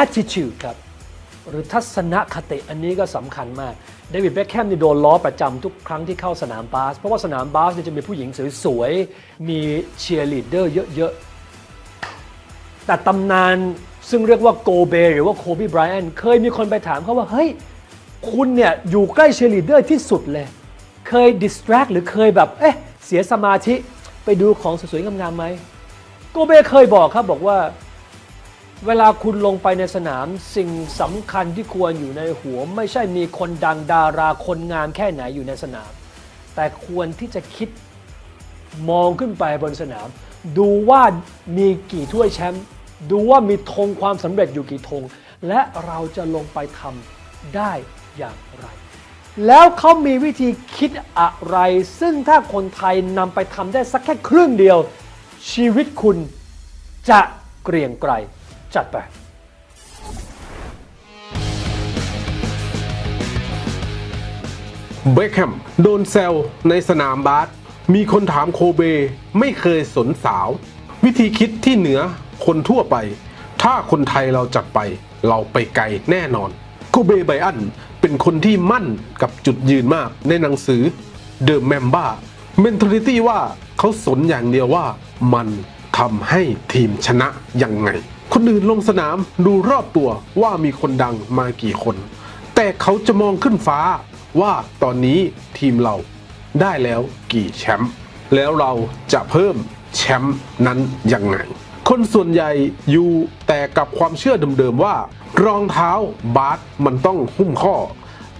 attitude ครับ หรือทัศนคติอันนี้ก็สำคัญมาก เดวิดเบคแฮมนี่โดนล้อประจำทุกครั้งที่เข้าสนามบาส เพราะว่าสนามบาสเนี่ยจะมีผู้หญิงสวยๆ มีเชียร์ลีดเดอร์เยอะๆ แต่ตำนานซึ่งเรียกว่าโกเบหรือว่าโคบีไบรอันเคยมีคนไปถามเขาว่า เฮ้ย คุณเนี่ยอยู่ใกล้เชียร์ลีดเดอร์ที่สุดเลย เคยดิสแทรกหรือเคยแบบ เอ๊ะ เสียสมาธิไปดูของสวยๆงามๆไหมโกเบเคยบอกครับบอกว่า เวลาคุณลงไปในสนามสิ่งสำคัญที่ควรอยู่ในหัว ไม่ใช่มีคนดังดาราคนงามแค่ไหนอยู่ในสนาม แต่ควรที่จะคิดมองขึ้นไปบนสนาม ดูว่ามีกี่ถ้วยแชมป์ดูว่ามีธงความสำเร็จอยู่กี่ธงและเราจะลงไปทำได้อย่างไร แล้วเขามีวิธีคิดอะไร ซึ่งถ้าคนไทยนำไปทำได้สักแค่ครึ่งเดียว ชีวิตคุณจะเกรียงไกร จัดไปเบคแฮมโดนแซวในสนามบาสมีคนถามโคเบไม่เคยสนสาว วิธีคิดที่เหนือคนทั่วไป ถ้าคนไทยเราจัดไป เราไปไกลแน่นอน โคเบไบอันเป็นคนที่มั่นกับจุดยืนมากในหนังสือ The Mamba Mentality ว่าเขาสนอย่างเดียวว่ามันทำให้ทีมชนะยังไง คนอื่นลงสนามดูรอบตัวว่ามีคนดังมากี่คน แต่เขาจะมองขึ้นฟ้าว่าตอนนี้ทีมเราได้แล้วกี่แชมป์แล้วเราจะเพิ่มแชมป์นั้นยังไง คนส่วนใหญ่อยู่แต่กับความเชื่อเดิมๆว่า รองเท้าบาสมันต้องหุ้มข้อ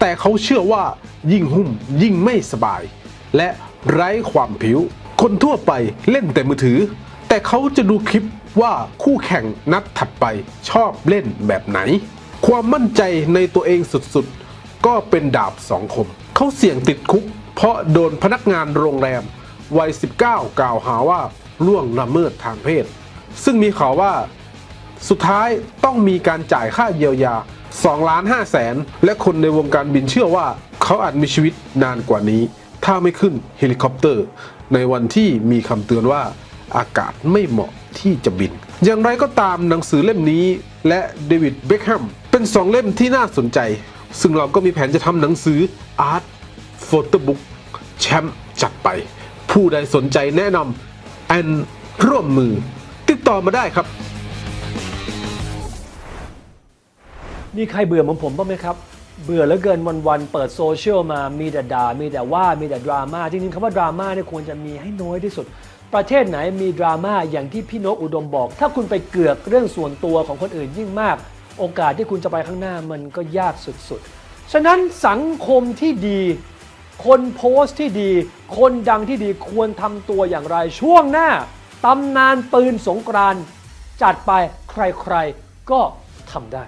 แต่เขาเชื่อว่ายิ่งหุ้มยิ่งไม่สบาย และไร้ความผิว คนทั่วไปเล่นแต่มือถือ แต่เขาจะดูคลิปว่าคู่แข่งนัดถัดไปชอบเล่นแบบไหน ความมั่นใจในตัวเองสุดๆ ก็เป็นดาบสองคม เขาเสี่ยงติดคุก เพราะโดนพนักงานโรงแรมวัย 19 กล่าวหาว่าล่วงละเมิดทางเพศ ซึ่งมีข่าวว่า สุดท้ายต้องมีการจ่ายค่าเยียวยา2ล้าน5แสน และคนในวงการบินเชื่อว่า เขาอาจมีชีวิตนานกว่านี้ ถ้าไม่ขึ้นเฮลิคอปเตอร์ ในวันที่มีคำเตือนว่า อากาศไม่เหมาะที่จะบิน อย่างไรก็ตามหนังสือเล่มนี้ และเดวิดเบคแฮมเป็นสองเล่มที่น่าสนใจ ซึ่งเราก็มีแผนจะทำหนังสือ Art Photo Book แชมป์จัดไป ผู้ใดสนใจแนะนำแอนร่วมมือ ติดต่อมาได้ครับ มีใครเบื่อเหมือนผมบ้างไหมครับ เบื่อเหลือเกินวันๆเปิดโซเชียลมามีแต่ด่ามีแต่ว่ามีแต่ดราม่าจริงๆคำว่าดราม่าเนี่ยควรจะมีให้น้อยที่สุด ประเทศไหนมีดราม่าอย่างที่พี่นกอุดมบอก ถ้าคุณไปเกือกเรื่องส่วนตัวของคนอื่นยิ่งมาก โอกาสที่คุณจะไปข้างหน้ามันก็ยากสุดๆ ฉะนั้นสังคมที่ดี คนโพสต์ที่ดี คนดังที่ดีควรทำตัวอย่างไรช่วงหน้าตำนานปืนสงกรานจัดไปใครๆก็ทำได้